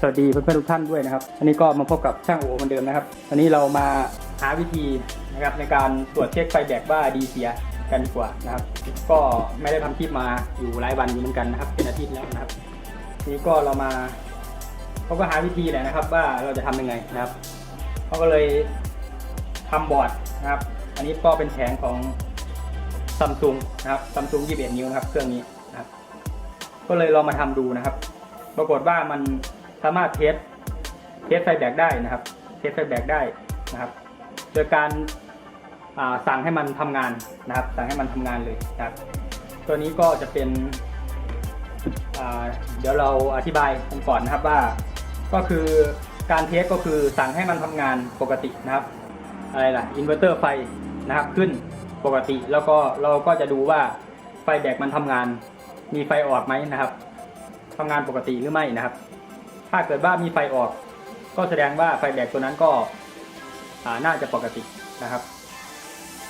สวัสดีเพื่อนๆทุกท่านด้วยนะครับ อันนี้ก็มาพบกับช่างโอเหมือนเดิมนะครับอันนี้เรามาหาวิธีนะครับในการตรวจเช็คไฟแบกว่าดีเสียกันดีกว่านะครับ ก็ไม่ได้ทำคลิปมาอยู่หลายวันอยู่เหมือนกันนะครับ เป็นอาทิตย์แล้วนะครับทีนี้ก็เรามาเขาก็หาวิธีแหละนะครับ ว่าเราจะทำยังไงนะครับ เขาก็เลยทำบอร์ดนะครับ อันนี้ก็เป็นแผงของซัมซุงนะครับซัมซุง21 นิ้วนะครับเครื่องนี้นะครับ ก็เลยลองมาทำดูนะครับ ปรากฏว่ามันสามารถเทสเทสไฟแบกได้นะครับ เทสไฟแบกได้นะครับ โดยการาสั่งให้มันทำงานนะครับ สั่งให้มันทำงานเลยนะครับ ตัวนี้ก็จะเป็นเดี๋ยวเราอธิบายกันก่อนนะครับว่าก็คือ การเทสก็คือสั่งให้มันทำงานปกตินะครับ อะไรล่ะอินเวอร์เตอร์ไฟนะครับขึ้นปกติแล้วก็เราก็จะดูว่าไฟแบกมันทำงาน มีไฟออกไหมนะครับทำงานปกติหรือไม่นะครับ ถ้าเกิดว่ามีไฟออก ก็แสดงว่าไฟแบกตัวนั้นก็น่าจะปกตินะครับ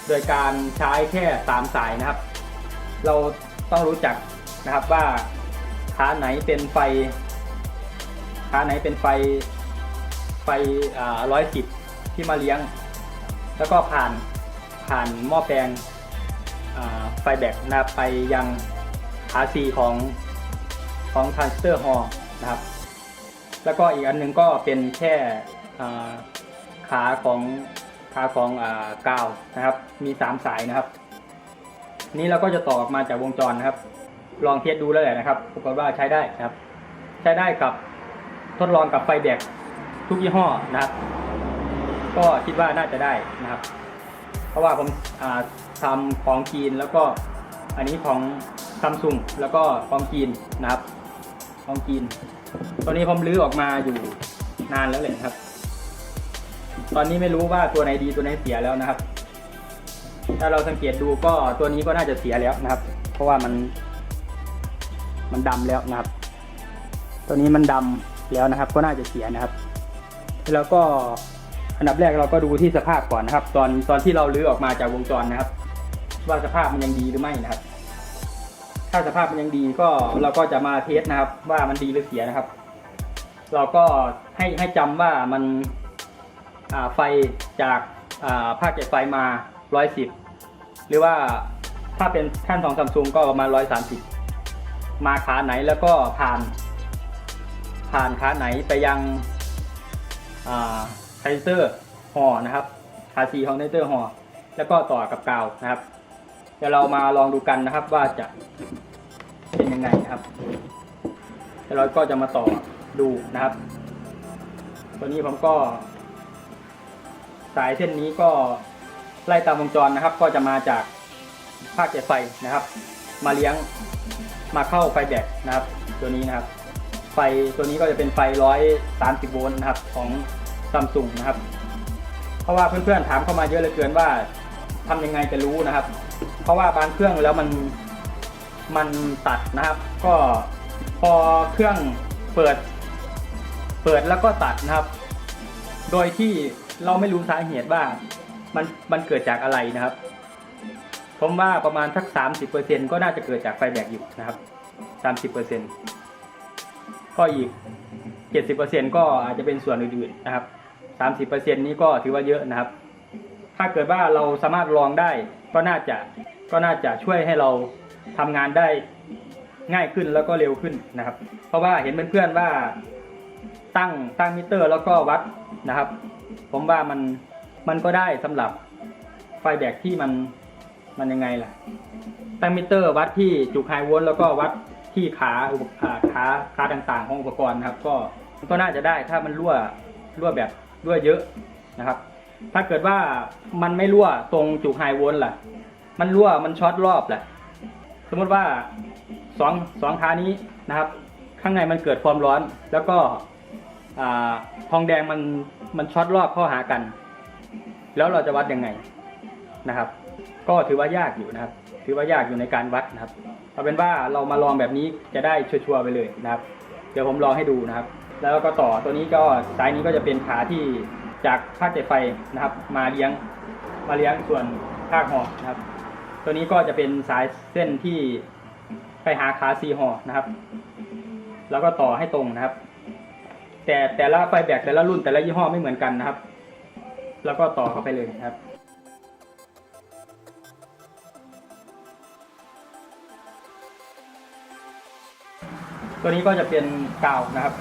โดยการใช้แค่สามสายนะครับ เราต้องรู้จักนะครับว่าขาไหนเป็นไฟขาไหนเป็นไฟ ไฟร้อยสิบที่มาเลี้ยง แล้วก็ผ่านผ่านหม้อแปลงอ่าไฟแบกนะครับไปยังขาซีของของทรานสเตอร์ฮอลนะครับ แล้วก็อีกอันหนึงก็เป็นแค่อ่าขาของขาของอากาวนะครับ มี 3 สายนะครับนี้เราก็จะต่อออกมาจากวงจรนะครับ ลองเทสดูแล้วแหละนะครับปรากฏว่าใช้ได้นะครับ ใช้ได้กับทดลองกับไฟแบก ทุกยี่ห้อนะครับ ก็คิดว่าน่าจะได้นะครับ เพราะว่าผมาทำของจีนแล้วก็อันนี้ของซัมซุงแล้วก็ของจีนนะครับ ของจีนตัวนี้ผมรื้อออกมาอยู่นานแล้วเลยนะครับ ตอนนี้ไม่รู้ว่าตัวไหนดีตัวไหนเสียแล้วนะครับ ถ้าเราสังเกตดูก็ตัวนี้ก็น่าจะเสียแล้วนะครับ เพราะว่ามัน มันดำแล้วนะครับ ตัวนี้มันดำแล้วนะครับ ก็น่าจะเสียนะครับ แล้วก็อันดับแรกเราก็ดูที่สภาพก่อนนะครับ ตอนตอนที่เราลื้อออกมาจากวงจรนะครับ ว่าสภาพมันยังดีหรือไม่นะครับ ถ้าสภาพมันยังดีก็เราก็จะมาเทสนะครับ ว่ามันดีหรือเสียนะครับ เราก็ให้ให้จำว่ามันไฟจากอ่าภาคเก็บไฟมา 110 หรือว่าถ้าเป็นแท่นของซัมซุงก็ประมาณ 130 มาขาไหนแล้วก็ผ่าน ผ่านขาไหนไปยัง ไทเซอร์ห่อนะครับขาซีของไทเซอร์ห่อแล้วก็ต่อกับกาวนะครับ เดี๋ยวเรามาลองดูกันนะครับว่าจะเป็นยังไงนะครับเดี๋ยวเราก็จะมาต่อดูนะครับ ตัวนี้ผมก็ สายเส้นนี้ก็ไล่ตามวงจรนะครับ ก็จะมาจากภาคเจ็ดไฟนะครับ มาเลี้ยงมาเข้าไฟแบตนะครับ ตัวนี้นะครับ ไฟตัวนี้ก็จะเป็นไฟ 130 โวลต์นะครับของซัมซุงนะครับ เพราะว่าเพื่อนๆถามเข้ามาเยอะเหลือเกินว่าทำยังไงจะรู้นะครับ เพราะว่าบางเครื่องแล้วมันมันตัดนะครับ ก็พอเครื่องเปิด เปิดแล้วก็ตัดนะครับ โดยที่เราไม่รู้สาเหตุว่ามันมันเกิดจากอะไรนะครับผมว่าประมาณสัก 30%ก็น่าจะเกิดจากไฟแบกอยู่นะครับ 30% ก็อีกเจ็ดสิบเปอร์เซ็นก็อาจจะเป็นส่วนอื่นๆนะครับสามสิบเปอร์เซ็นนี้ก็ถือว่าเยอะนะครับ ถ้าเกิดว่าเราสามารถลองได้ก็น่าจะก็น่าจะช่วยให้เราทำงานได้ง่ายขึ้นแล้วก็เร็วขึ้นนะครับ เพราะว่าเห็นเพื่อนๆว่าตั้งตั้งมิเตอร์แล้วก็วัดนะครับ ผมว่ามันมันก็ได้สำหรับไฟแบกที่มันมันยังไงล่ะ ตั้งมิเตอร์วัดที่จุกไฮโวลต์แล้วก็วัด ที่ขาอุปขาขาต่างๆ ของอุปกรณ์นะครับ ก็ก็น่าจะได้ถ้ามันรั่วรั่วแบบรั่วเยอะนะครับ ถ้าเกิดว่ามันไม่รั่วตรงจุกไฮโวลต์ล่ะ มันรั่วมันช็อตรอบแหละสมมติว่าสองสองขานี้นะครับ ข้างในมันเกิดความร้อน แล้วก็ทองแดงมันมันช็อตรอบเข้าหากัน แล้วเราจะวัดยังไงนะครับ ก็ถือว่ายากอยู่นะครับ ถือว่ายากอยู่ในการวัดนะครับเอาเป็นว่าเรามาลองแบบนี้จะได้ชัวร์ๆไปเลยนะครับ เดี๋ยวผมลองให้ดูนะครับ แล้วก็ต่อตัวนี้ก็สายนี้ก็จะเป็นขาที่จากภาคเจ็ไฟนะครับ มาเลี้ยงมาเลี้ยงส่วนภาคหอนะครับ ตัวนี้ก็จะเป็นสายเส้นที่ไปหาขาซีหอนะครับ แล้วก็ต่อให้ตรงนะครับ แต่แต่ละไฟแบกแต่ละรุ่นแต่ละยี่ห้อไม่เหมือนกันนะครับ แล้วก็ต่อเข้าไปเลยนะครับ ตัวนี้ก็จะเป็นกาวนะครับ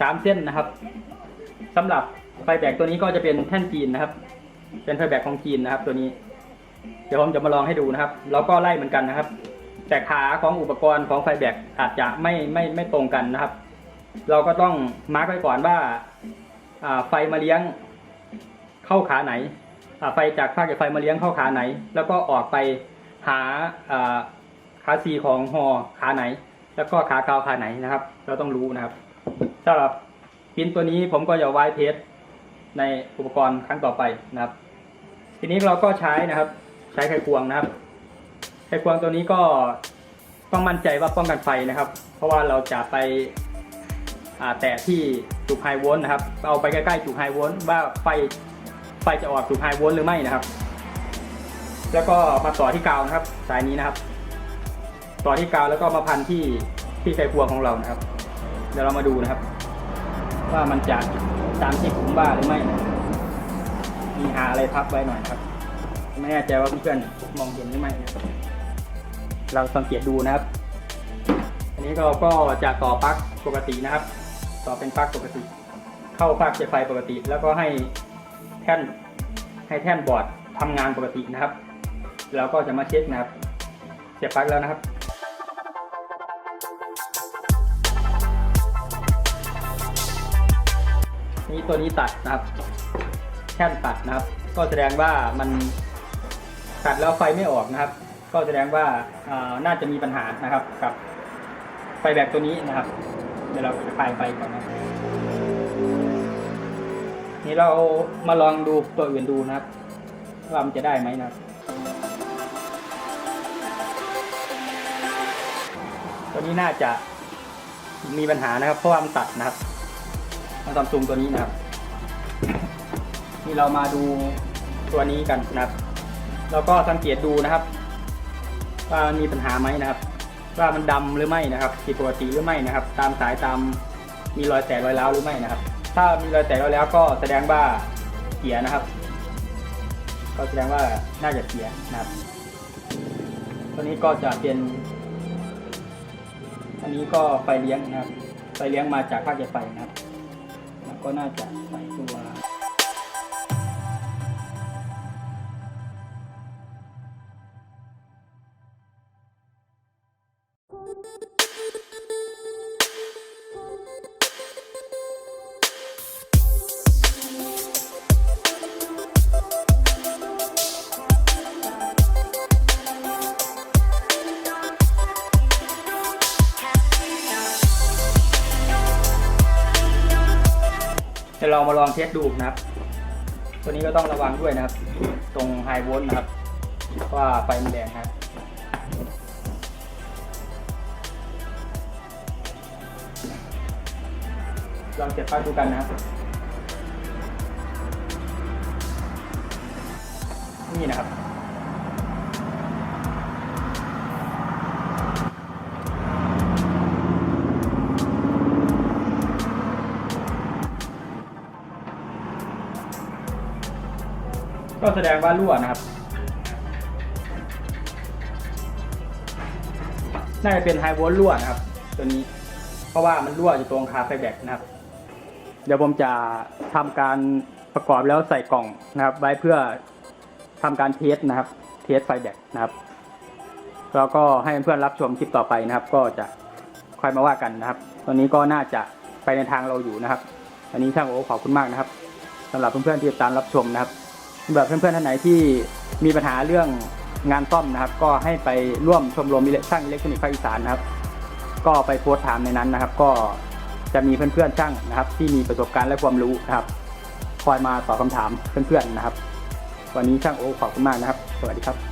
สามเส้นนะครับสำหรับไฟแบกตัวนี้ก็จะเป็นแท่นจีนนะครับ เป็นไฟแบกของจีนนะครับ ตัวนี้ เดี๋ยวผมจะมาลองให้ดูนะครับ แล้วก็ไล่เหมือนกันนะครับ แต่ขาของอุปกรณ์ของไฟแบกอาจจะไม่ไม่ไม่ตรงกันนะครับ เราก็ต้องมาร์กไว้ก่อนว่าไฟมาเลี้ยงเข้าขาไหน ไฟจากภาคจากไฟมาเลี้ยงเข้าขาไหน แล้วก็ออกไปหาขาซีของหอขาไหน แล้วก็ขากาวขาไหนนะครับ เราต้องรู้นะครับสำหรับพินตัวนี้ผมก็จะไว้เทสในอุปกรณ์ครั้งต่อไปนะครับ ทีนี้เราก็ใช้นะครับ ใช้ไขควงนะครับ ไขควงตัวนี้ก็ต้องมั่นใจว่าป้องกันไฟนะครับ เพราะว่าเราจะไปแตะที่จุดไฮโวลต์นะครับ เอาไปใกล้ๆจุดไฮโวลต์ว่าไฟ ฟจะออกจุดไฮโวลต์หรือไม่นะครับ แล้วก็มาต่อที่กาวนะครับ สายนี้นะครับ ต่อที่กาวแล้วก็มาพันที่ที่ไขควงของเรานะครับ เดี๋ยวเรามาดูนะครับ ว่ามันจะตามที่ผมว่าหรือไม่ มีหาอะไรพับไว้หน่อยครับ ไม่แน่ใจว่าเพื่อนๆมองเห็นหรือไม่นะครับเราสังเกตดูนะครับ อันนี้เราก็จะต่อปลั๊กปกตินะครับ ต่อเป็นปลั๊กปกติ เข้าปลั๊กเสียบไฟปกติ แล้วก็ให้ ท่นให้แท่นบอร์ดทำงานปกตินะครับ เราก็จะมาเช็คนะครับเสียบปลั๊กแล้วนะครับ นี่ตัวนี้ตัดนะครับ แท่นตัดนะครับ ก็แสดงว่ามันตัดแล้วไฟไม่ออกนะครับ ก็แสดงว่าาน่าจะมีปัญหานะครับกับไฟแบบตัวนี้นะครับ เดี๋ยวเราจะคลายไฟก่อนนะ นี่เรามาลองดูตัวอื่นดูนะครับว่ามันจะได้ไหมนะครับ ตัวนี้น่าจะมีปัญหานะครับ เพราะว่ามันตัดนะครับของซัมซุงตัวนี้นะครับ นี่เรามาดูตัวนี้กันนะครับ แล้วก็สังเกตดูนะครับ ว่ามันมีปัญหาไหมนะครับ ว่ามันดำหรือไม่นะครับผิดปกติหรือไม่นะครับ ตามสายตามมีรอยแตกรอยร้าวหรือไม่นะครับ ถ้ามีรอยแตกรอยร้าวก็แสดงว่าเสียนะครับ ก็แสดงว่าน่าจะเสียนะครับ ตัวนี้ก็จะเป็น อันนี้ก็ไฟเลี้ยงนะครับ ไฟเลี้ยงมาจากภาคใยไฟนะครับ แล้วก็น่าจะใส่ตัว เดี๋ยวเรามาลองเทสดูนะครับ ตัวนี้ก็ต้องระวังด้วยนะครับ ตรงไฮโวลต์นะครับ ว่าไฟมันแดงครับลองเก็บป้ายดูกันนะครับนี่นะครับ ก็แสดงว่ารั่วนะครับ น่าจะเป็นไฮโวลต์รั่วนะครับ ตัวนี้ เพราะว่ามันรั่วอยู่ตรงคาไฟแบกนะครับ เดี๋ยวผมจะทำการประกอบแล้วใส่กล่องนะครับ ไว้เพื่อทำการเทสนะครับ เทสไฟแบกนะครับ แล้วก็ให้เพื่อนรับชมคลิปต่อไปนะครับ ก็จะค่อยมาว่ากันนะครับตัวนี้ก็น่าจะไปในทางเราอยู่นะครับ อันนี้ช่างโอ้ขอบคุณมากนะครับสำหรับเพื่อนๆที่ติดตามรับชมนะครับ แบบเพื่อนๆท่านไหนที่มีปัญหาเรื่องงานซ่อมนะครับ ก็ให้ไปร่วมชมรมช่างอิเล็กทรอนิกส์ภาคอีสานนะครับ ก็ไปโพสต์ถามในนั้นนะครับ ก็จะมีเพื่อนๆช่างนะครับ ที่มีประสบการณ์และความรู้นะครับ คอยมาตอบคำถามเพื่อนๆนะครับ วันนี้ช่างโอขอบคุณมากนะครับ สวัสดีครับ